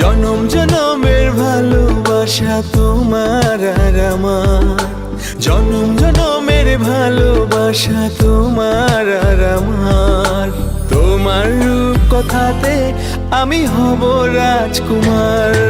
জনম জনমের ভালোবাসা তোমার আর আমার। জনম জনমের ভালোবাসা তোমার আর আমার। তোমার রূপ কথাতে আমি হব রাজকুমার।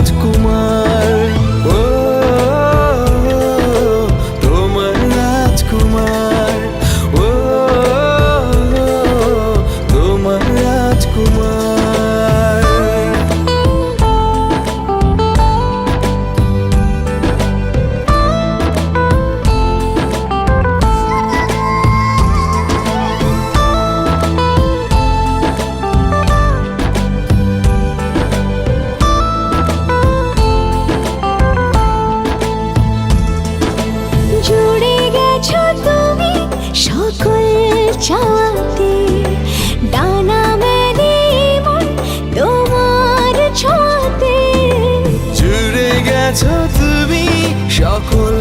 ডানা তুমি সকল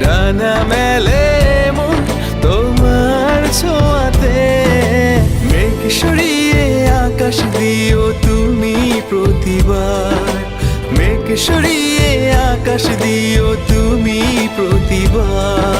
ডানা মেলে তোমার ছোঁয়াতে। আকাশ দিও তুমি প্রতিবার। সরিয়ে আকাশ দিও তুমি প্রতিবার।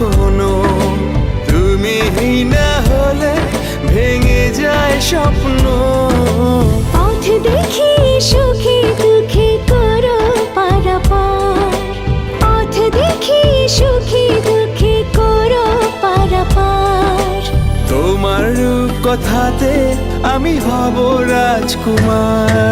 কখনো তুমি না হলে ভেঙে যায় স্বপ্ন। পথ দেখি সুখে দুঃখে করো পারাপার। পথ দেখি সুখে দুঃখে করো পারাপার। তোমার রূপ কথাতে আমি হব রাজকুমার।